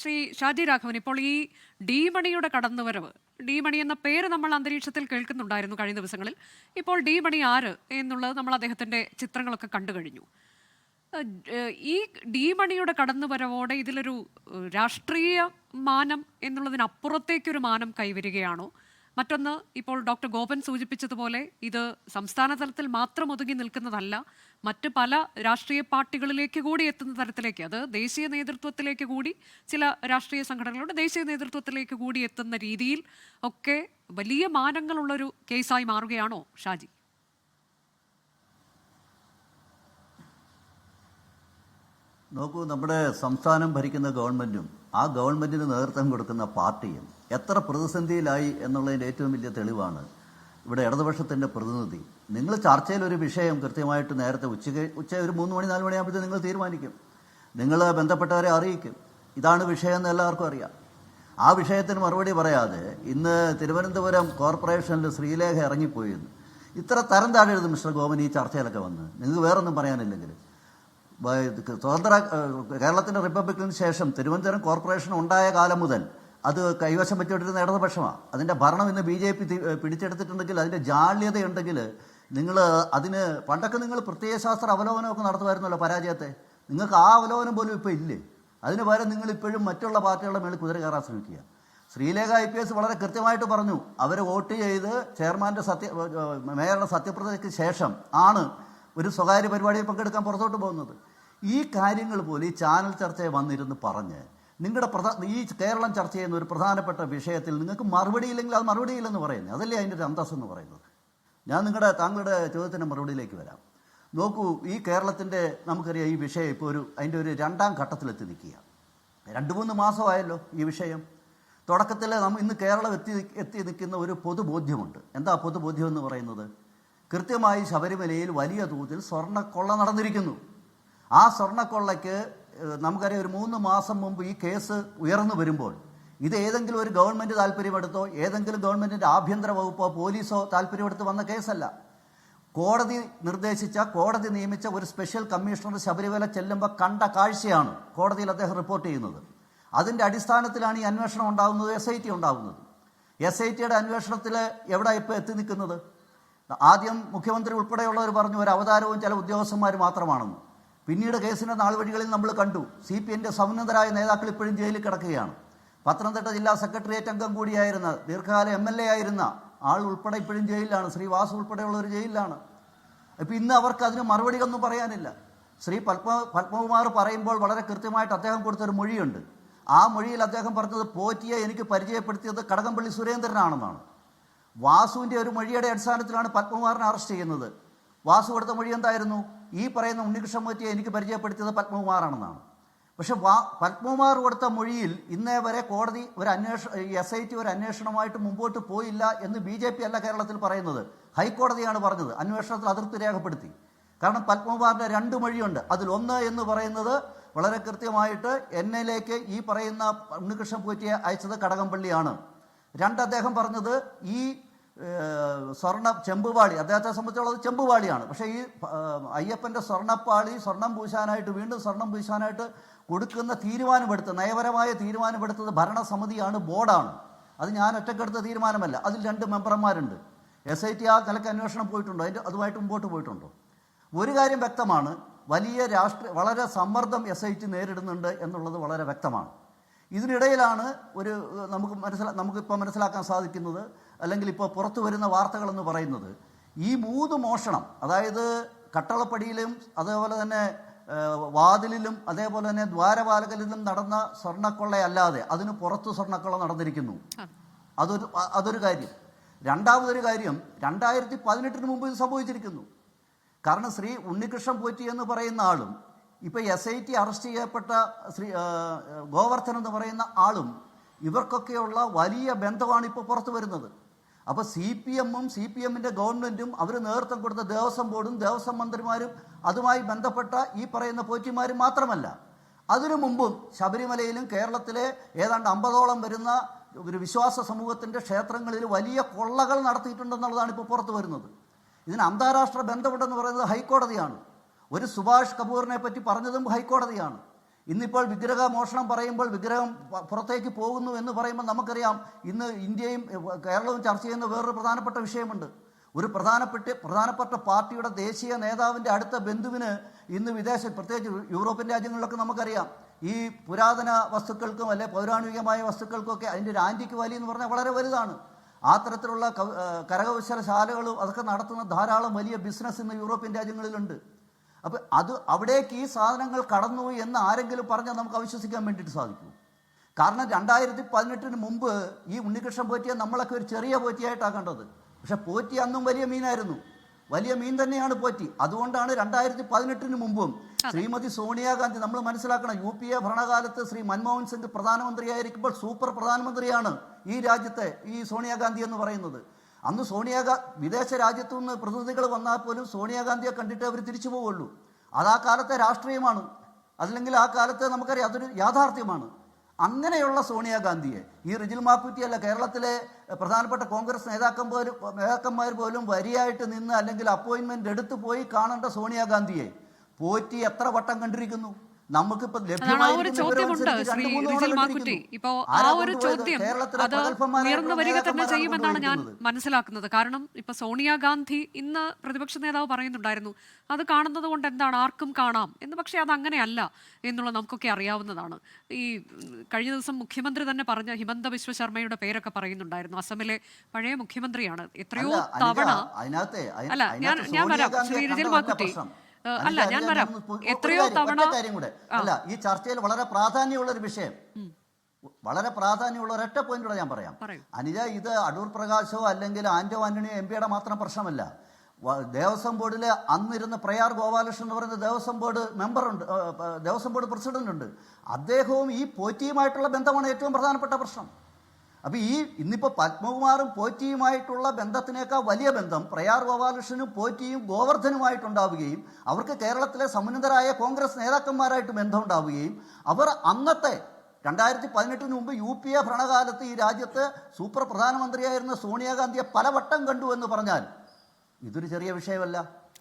ശ്രീ ഷാജി രാഘവൻ ഇപ്പോൾ ഈ ഡി മണിയുടെ കടന്നുവരവ് ഡി മണി എന്ന പേര് നമ്മൾ അന്തരീക്ഷത്തിൽ കേൾക്കുന്നുണ്ടായിരുന്നു കഴിഞ്ഞ ദിവസങ്ങളിൽ. ഇപ്പോൾ ഡി മണി ആര് എന്നുള്ളത് നമ്മൾ അദ്ദേഹത്തിന്റെ ചിത്രങ്ങളൊക്കെ കണ്ടു കഴിഞ്ഞു. ഈ ഡി മണിയുടെ കടന്നുവരവോടെ ഇതിലൊരു രാഷ്ട്രീയ മാനം എന്നുള്ളതിനപ്പുറത്തേക്കൊരു മാനം കൈവരികയാണോ? മറ്റൊന്ന് ഇപ്പോൾ ഡോക്ടർ ഗോപൻ സൂചിപ്പിച്ചതുപോലെ ഇത് സംസ്ഥാന തലത്തിൽ മാത്രം ഒതുങ്ങി നിൽക്കുന്നതല്ല മറ്റ് പല രാഷ്ട്രീയ പാർട്ടികളിലേക്ക് കൂടി എത്തുന്ന തരത്തിലേക്ക് അത് ദേശീയ നേതൃത്വത്തിലേക്ക് കൂടി ചില രാഷ്ട്രീയ സംഘടനകളുടെ ദേശീയ നേതൃത്വത്തിലേക്ക് കൂടി എത്തുന്ന രീതിയിൽ ഒക്കെ വലിയ മാനങ്ങളുള്ളൊരു കേസായി മാറുകയാണോ ഷാജി? നോക്കൂ നമ്മുടെ സംസ്ഥാനം ഭരിക്കുന്ന ഗവൺമെന്റും ആ ഗവൺമെന്റിന് നേതൃത്വം കൊടുക്കുന്ന പാർട്ടിയും എത്ര പ്രതിസന്ധിയിലായി എന്നുള്ളതിന്റെ ഏറ്റവും വലിയ തെളിവാണ് ഇവിടെ ഇടതുപക്ഷത്തിന്റെ പ്രതിനിധി. നിങ്ങൾ ചർച്ചയിൽ ഒരു വിഷയം കൃത്യമായിട്ട് നേരത്തെ ഉച്ചയ്ക്ക് ഉച്ച ഒരു മൂന്ന് മണി നാല് മണിയാകുമ്പോൾ നിങ്ങൾ തീരുമാനിക്കും. നിങ്ങൾ ബന്ധപ്പെട്ടവരെ അറിയിക്കും. ഇതാണ് വിഷയം എന്ന് എല്ലാവർക്കും അറിയാം. ആ വിഷയത്തിന് മറുപടി പറയാതെ ഇന്ന് തിരുവനന്തപുരം കോർപ്പറേഷനിൽ ശ്രീലേഖ ഇറങ്ങിപ്പോയിരുന്നു ഇത്ര തരം താഴെഴുതും മിസ്റ്റർ ഗോമൻ ഈ ചർച്ചയിലൊക്കെ വന്ന്. നിങ്ങൾക്ക് വേറൊന്നും പറയാനില്ലെങ്കിൽ. സ്വതന്ത്ര കേരളത്തിന്റെ റിപ്പബ്ലിക്കിന് ശേഷം തിരുവനന്തപുരം കോർപ്പറേഷൻ ഉണ്ടായ കാലം മുതൽ അത് കൈവശം വെച്ചുകൊണ്ടിരുന്ന ഇടതുപക്ഷമാണ് അതിന്റെ ഭരണം ഇന്ന് ബി ജെ പി പിടിച്ചെടുത്തിട്ടുണ്ടെങ്കിൽ അതിന്റെ ജാള്യതയുണ്ടെങ്കിൽ നിങ്ങൾ അതിന് പണ്ടൊക്കെ നിങ്ങൾ പ്രത്യയശാസ്ത്ര അവലോകനമൊക്കെ നടത്തുമായിരുന്നല്ലോ പരാജയത്തെ. നിങ്ങൾക്ക് ആ അവലോകനം പോലും ഇപ്പോൾ ഇല്ലേ. അതിന് പകരം നിങ്ങൾ ഇപ്പോഴും മറ്റുള്ള പാർട്ടികളുടെ മേളിൽ കുതിര കയറാൻ ശ്രമിക്കുക. ശ്രീലേഖ ഐ പി എസ് വളരെ കൃത്യമായിട്ട് പറഞ്ഞു അവർ വോട്ട് ചെയ്ത് ചെയർമാന്റെ സത്യ മേയറുടെ സത്യപ്രതിജ്ഞയ്ക്ക് ശേഷം ആണ് ഒരു സ്വകാര്യ പരിപാടിയിൽ പങ്കെടുക്കാൻ പുറത്തോട്ട് പോകുന്നത്. ഈ കാര്യങ്ങൾ പോലും ഈ ചാനൽ ചർച്ചയെ വന്നിരുന്ന് പറഞ്ഞ് നിങ്ങളുടെ പ്രധാ ഈ കേരളം ചർച്ച ചെയ്യുന്ന ഒരു പ്രധാനപ്പെട്ട വിഷയത്തിൽ നിങ്ങൾക്ക് മറുപടി ഇല്ലെങ്കിൽ അത് മറുപടി ഇല്ലെന്ന് പറയുന്നത്. അതല്ലേ അതിന്റെ ഒരു അന്തസ് എന്ന് പറയുന്നത്? ഞാൻ നിങ്ങളുടെ താങ്കളുടെ ചോദ്യത്തിന്റെ മറുപടിയിലേക്ക് വരാം. നോക്കൂ ഈ കേരളത്തിന്റെ നമുക്കറിയാം ഈ വിഷയം ഇപ്പോൾ ഒരു അതിന്റെ ഒരു രണ്ടാം ഘട്ടത്തിലെത്തി നിൽക്കുക രണ്ട് മൂന്ന് മാസമായല്ലോ ഈ വിഷയം. തുടക്കത്തിൽ നമ്മൾ ഇന്ന് കേരളം എത്തി എത്തി നിൽക്കുന്ന ഒരു പൊതുബോധ്യമുണ്ട്. എന്താ പൊതുബോധ്യം എന്ന് പറയുന്നത്? കൃത്യമായി ശബരിമലയിൽ വലിയ തോതിൽ സ്വർണക്കൊള്ള നടന്നിരിക്കുന്നു. ആ സ്വർണക്കൊള്ളയ്ക്ക് നമുക്കറിയാം ഒരു മൂന്ന് മാസം മുമ്പ് ഈ കേസ് ഉയർന്നു വരുമ്പോൾ ഇത് ഏതെങ്കിലും ഒരു ഗവൺമെന്റ് താല്പര്യമെടുത്തോ ഏതെങ്കിലും ഗവൺമെന്റിന്റെ ആഭ്യന്തര വകുപ്പോ പോലീസോ താല്പര്യമെടുത്ത് വന്ന കേസല്ല. കോടതി നിർദ്ദേശിച്ച കോടതി നിയമിച്ച ഒരു സ്പെഷ്യൽ കമ്മീഷണർ ശബരിമല ചെല്ലുമ്പോൾ കണ്ട കാഴ്ചയാണ് കോടതിയിൽ അദ്ദേഹം റിപ്പോർട്ട് ചെയ്യുന്നത്. അതിന്റെ അടിസ്ഥാനത്തിലാണ് ഈ അന്വേഷണം ഉണ്ടാകുന്നത് എസ് ഐ ടി ഉണ്ടാകുന്നത് എസ് ഐ ടിയുടെ അന്വേഷണത്തിൽ എവിടെ ഇപ്പോൾ എത്തി നിൽക്കുന്നത്? ആദ്യം മുഖ്യമന്ത്രി ഉൾപ്പെടെയുള്ളവർ പറഞ്ഞു ഒരു അവതാരവും ചില ഉദ്യോഗസ്ഥന്മാർ മാത്രമാണെന്ന്. പിന്നീട് കേസിന്റെ നാളുവഴികളിൽ നമ്മൾ കണ്ടു സി പി എന്റെ സമുന്നതരായ നേതാക്കൾ ഇപ്പോഴും ജയിലിൽ കിടക്കുകയാണ്. പത്തനംതിട്ട ജില്ലാ സെക്രട്ടേറിയറ്റ് അംഗം കൂടിയായിരുന്ന ദീർഘകാല എം എൽ എ ആയിരുന്ന ആൾ ഉൾപ്പെടെ ഇപ്പോഴും ജയിലിലാണ്. ശ്രീ വാസു ഉൾപ്പെടെയുള്ളവർ ജയിലിലാണ്. ഇപ്പം ഇന്ന് അവർക്ക് അതിന് മറുപടിയൊന്നും പറയാനില്ല. ശ്രീ പത്മ പത്മകുമാർ പറയുമ്പോൾ വളരെ കൃത്യമായിട്ട് അദ്ദേഹം കൊടുത്തൊരു മൊഴിയുണ്ട്. ആ മൊഴിയിൽ അദ്ദേഹം പറഞ്ഞത് പോറ്റിയെ എനിക്ക് പരിചയപ്പെടുത്തിയത് കടകംപള്ളി സുരേന്ദ്രനാണെന്നാണ്. വാസുവിന്റെ ഒരു മൊഴിയുടെ അടിസ്ഥാനത്തിലാണ് പത്മകുമാറിനെ അറസ്റ്റ് ചെയ്യുന്നത്. വാസു കൊടുത്ത മൊഴി എന്തായിരുന്നു? ഈ പറയുന്ന ഉണ്ണികൃഷ്ണൻ പോറ്റിയെ എനിക്ക് പരിചയപ്പെടുത്തിയത് പത്മകുമാറാണെന്നാണ്. പക്ഷെ വാ പത്മകുമാർ കൊടുത്ത മൊഴിയിൽ ഇന്നേ വരെ കോടതി ഒരു അന്വേഷണ എസ് ഐ ടി ഒരു അന്വേഷണമായിട്ട് മുമ്പോട്ട് പോയില്ല എന്ന് ബി ജെ പി അല്ല കേരളത്തിൽ പറയുന്നത്. ഹൈക്കോടതിയാണ് പറഞ്ഞത്. അന്വേഷണത്തിൽ അതിർത്തി രേഖപ്പെടുത്തി. കാരണം പത്മകുമാറിന്റെ രണ്ട് മൊഴിയുണ്ട്. അതിലൊന്ന് എന്ന് പറയുന്നത് വളരെ കൃത്യമായിട്ട് എന്നിലേക്ക് ഈ പറയുന്ന ഉണ്ണികൃഷ്ണൻ പൂറ്റിയെ അയച്ചത് കടകംപള്ളിയാണ്. രണ്ട് അദ്ദേഹം പറഞ്ഞത് ഈ സ്വർണ ചെമ്പുപാളി. അദ്ദേഹത്തെ സംബന്ധിച്ചുള്ളത് ചെമ്പുപാളിയാണ്. പക്ഷേ ഈ അയ്യപ്പന്റെ സ്വർണപ്പാളി സ്വർണം പൂശാനായിട്ട് വീണ്ടും സ്വർണം പൂശാനായിട്ട് കൊടുക്കുന്ന തീരുമാനമെടുത്ത് നയപരമായ തീരുമാനമെടുത്തത് ഭരണസമിതിയാണ് ബോർഡാണ്. അത് ഞാൻ ഒറ്റക്കെടുത്ത തീരുമാനമല്ല. അതിൽ രണ്ട് മെമ്പർമാരുണ്ട്. എസ് ഐ ടി ആ നിലയ്ക്ക് അന്വേഷണം പോയിട്ടുണ്ടോ. അതിന്റെ അതുമായിട്ട് മുമ്പോട്ട് പോയിട്ടുണ്ടോ? ഒരു കാര്യം വ്യക്തമാണ്. വലിയ രാഷ്ട്രീയ വളരെ സമ്മർദ്ദം എസ് ഐ ടി നേരിടുന്നുണ്ട് എന്നുള്ളത് വളരെ വ്യക്തമാണ്. ഇതിനിടയിലാണ് ഒരു നമുക്ക് മനസ്സിലാ നമുക്കിപ്പോൾ മനസ്സിലാക്കാൻ സാധിക്കുന്നത് അല്ലെങ്കിൽ ഇപ്പോൾ പുറത്തു വരുന്ന വാർത്തകളെന്ന് പറയുന്നത് ഈ മൂന്ന് മോഷണം അതായത് കട്ടളപ്പടിയിലും അതേപോലെ തന്നെ വാതിലിലും അതേപോലെ തന്നെ ദ്വാരപാലകലിലും നടന്ന സ്വർണക്കൊള്ളയല്ലാതെ അതിന് പുറത്ത് സ്വർണക്കൊള്ള നടന്നിരിക്കുന്നു. അതൊരു അതൊരു കാര്യം. രണ്ടാമതൊരു കാര്യം രണ്ടായിരത്തി പതിനെട്ടിന് മുമ്പ് ഇത് സംഭവിച്ചിരിക്കുന്നു. കാരണം ശ്രീ ഉണ്ണികൃഷ്ണൻ പോറ്റി എന്ന് പറയുന്ന ആളും ഇപ്പൊ എസ് ഐ ടി അറസ്റ്റ് ചെയ്യപ്പെട്ട ശ്രീ ഗോവർദ്ധൻ എന്ന് പറയുന്ന ആളും ഇവർക്കൊക്കെയുള്ള വലിയ ബന്ധമാണ് ഇപ്പോൾ പുറത്തു വരുന്നത്. അപ്പോൾ സി പി എമ്മും സി പി എമ്മിന്റെ ഗവൺമെന്റും അവർ നേതൃത്വം കൊടുത്ത ദേവസ്വം ബോർഡും ദേവസ്വം മന്ത്രിമാരും അതുമായി ബന്ധപ്പെട്ട ഈ പറയുന്ന പോറ്റിമാരും മാത്രമല്ല അതിനു മുമ്പും ശബരിമലയിലും കേരളത്തിലെ ഏതാണ്ട് അമ്പതോളം വരുന്ന ഒരു വിശ്വാസ സമൂഹത്തിന്റെ ക്ഷേത്രങ്ങളിൽ വലിയ കൊള്ളകൾ നടത്തിയിട്ടുണ്ടെന്നുള്ളതാണ് ഇപ്പോൾ പുറത്തു വരുന്നത്. ഇതിന് അന്താരാഷ്ട്ര ബന്ധമുണ്ടെന്ന് പറയുന്നത് ഹൈക്കോടതിയാണ്. ഒരു സുഭാഷ് കപൂറിനെ പറ്റി പറഞ്ഞതും ഹൈക്കോടതിയാണ്. ഇന്നിപ്പോൾ വിഗ്രഹ മോഷണം പറയുമ്പോൾ വിഗ്രഹം പുറത്തേക്ക് പോകുന്നു എന്ന് പറയുമ്പോൾ നമുക്കറിയാം ഇന്ന് ഇന്ത്യയും കേരളവും ചർച്ച ചെയ്യുന്ന വേറൊരു പ്രധാനപ്പെട്ട വിഷയമുണ്ട്. ഒരു പ്രധാനപ്പെട്ട പ്രധാനപ്പെട്ട പാർട്ടിയുടെ ദേശീയ നേതാവിന്റെ അടുത്ത ബന്ധുവിന് ഇന്ന് വിദേശ പ്രത്യേകിച്ച് യൂറോപ്യൻ രാജ്യങ്ങളിലൊക്കെ നമുക്കറിയാം. ഈ പുരാതന വസ്തുക്കൾക്കും അല്ലെ പൗരാണികമായ വസ്തുക്കൾക്കൊക്കെ അതിന്റെ ഒരു ആന്റിക്ക് വാല്യൂ എന്ന് പറഞ്ഞാൽ വളരെ വലുതാണ്. ആ തരത്തിലുള്ള കരകൗശലശാലകളും അതൊക്കെ നടത്തുന്ന ധാരാളം വലിയ ബിസിനസ് ഇന്ന് യൂറോപ്യൻ രാജ്യങ്ങളിലുണ്ട്. അപ്പം അത് അവിടേക്ക് ഈ സാധനങ്ങൾ കടന്നു എന്ന് ആരെങ്കിലും പറഞ്ഞാൽ നമുക്ക് അവിശ്വസിക്കാൻ വേണ്ടിയിട്ട് സാധിക്കൂ. കാരണം രണ്ടായിരത്തി പതിനെട്ടിന് മുമ്പ് ഈ ഉണ്ണികൃഷ്ണൻ പോറ്റിയെ നമ്മളൊക്കെ ഒരു ചെറിയ പോറ്റിയായിട്ടാണ് കണ്ടത്. പക്ഷെ പോറ്റി അന്നും വലിയ മീനായിരുന്നു. വലിയ മീൻ തന്നെയാണ് പോറ്റി. അതുകൊണ്ടാണ് രണ്ടായിരത്തി പതിനെട്ടിന് മുമ്പും ശ്രീമതി സോണിയാഗാന്ധി നമ്മൾ മനസ്സിലാക്കണം യു പി എ ഭരണകാലത്ത് ശ്രീ മൻമോഹൻ സിംഗ് പ്രധാനമന്ത്രിയായിരിക്കുമ്പോൾ സൂപ്പർ പ്രധാനമന്ത്രിയാണ് ഈ രാജ്യത്തെ ഈ സോണിയാഗാന്ധി എന്ന് പറയുന്നത്. അന്ന് സോണിയാഗാ വിദേശ രാജ്യത്തു നിന്ന് പ്രതിനിധികൾ വന്നാൽ പോലും സോണിയാഗാന്ധിയെ കണ്ടിട്ട് അവർ തിരിച്ചു പോവുള്ളൂ അത് ആ കാലത്തെ രാഷ്ട്രീയമാണ്. അല്ലെങ്കിൽ ആ കാലത്ത് നമുക്കറിയാം അതൊരു യാഥാർത്ഥ്യമാണ്. അങ്ങനെയുള്ള സോണിയാഗാന്ധിയെ ഈ റിജിൽ മാക്കുറ്റിയല്ല കേരളത്തിലെ പ്രധാനപ്പെട്ട കോൺഗ്രസ് നേതാക്കൻ പോലും നേതാക്കന്മാർ പോലും വരിയായിട്ട് നിന്ന് അല്ലെങ്കിൽ അപ്പോയിൻമെന്റ് എടുത്തു പോയി കാണേണ്ട സോണിയാഗാന്ധിയെ പോറ്റി എത്ര വട്ടം കണ്ടിരിക്കുന്നു? നമുക്കിപ്പോ ഒരു ചോദ്യമുണ്ട് ശ്രീ റിജിൽ മാക്കുറ്റി. ഇപ്പോ ആ ഒരു ചോദ്യം അത് ഉയർന്നു വരിക തന്നെ ചെയ്യുമെന്നാണ് ഞാൻ മനസ്സിലാക്കുന്നത്. കാരണം ഇപ്പൊ സോണിയാഗാന്ധി ഇന്ന് പ്രതിപക്ഷ നേതാവ് പറയുന്നുണ്ടായിരുന്നു അത് കാണുന്നത് കൊണ്ട് എന്താണ്? ആർക്കും കാണാം. എന്ന്. പക്ഷേ അത് അങ്ങനെയല്ല എന്നുള്ള നമുക്കൊക്കെ അറിയാവുന്നതാണ്. ഈ കഴിഞ്ഞ ദിവസം മുഖ്യമന്ത്രി തന്നെ പറഞ്ഞ ഹിമന്ത ബിശ്വ ശർമ്മയുടെ പേരൊക്കെ പറയുന്നുണ്ടായിരുന്നു. അസമിലെ പഴയ മുഖ്യമന്ത്രിയാണ്. എത്രയോ തവണ അല്ല ഞാൻ ഞാൻ വരാം. ശ്രീ റിജിൽ മാക്കുറ്റി. അല്ല ഞാൻ വരാം എത്രയോ തവണ അല്ല ഈ ചർച്ചയിൽ വളരെ പ്രാധാന്യമുള്ള ഒരു വിഷയം. വളരെ പ്രാധാന്യമുള്ള ഒരൊറ്റ പോയിന്റ് കൂടെ ഞാൻ പറയാം. അനിജ ഇത് അടൂർ പ്രകാശോ അല്ലെങ്കിൽ ആന്റോ ആന്റണിയോ എം പിയുടെ മാത്രം പ്രശ്നമല്ല. ദേവസ്വം ബോർഡിൽ അന്നിരുന്ന പ്രയാർ ഗോപാലകൃഷ്ണൻ എന്ന് പറയുന്ന ദേവസ്വം ബോർഡ് മെമ്പറുണ്ട് ദേവസ്വം ബോർഡ് പ്രസിഡന്റ് ഉണ്ട് അദ്ദേഹവും ഈ പോറ്റിയുമായിട്ടുള്ള ബന്ധമാണ് ഏറ്റവും പ്രധാനപ്പെട്ട പ്രശ്നം. അപ്പൊ ഈ ഇന്നിപ്പോ പത്മകുമാറും പോറ്റിയുമായിട്ടുള്ള ബന്ധത്തിനേക്കാൾ വലിയ ബന്ധം പ്രയാർ ഗോപാലകൃഷ്ണനും പോറ്റിയും ഗോവർദ്ധനുമായിട്ടുണ്ടാവുകയും അവർക്ക് കേരളത്തിലെ സമുന്നതരായ കോൺഗ്രസ് നേതാക്കന്മാരായിട്ട് ബന്ധമുണ്ടാവുകയും അവർ അന്നത്തെ രണ്ടായിരത്തി പതിനെട്ടിന് മുമ്പ് യു പി എ ഭരണകാലത്ത് ഈ രാജ്യത്ത് സൂപ്പർ പ്രധാനമന്ത്രിയായിരുന്ന സോണിയാഗാന്ധിയെ പലവട്ടം കണ്ടു എന്ന് പറഞ്ഞാൽ ഇതൊരു ചെറിയ വിഷയമല്ല.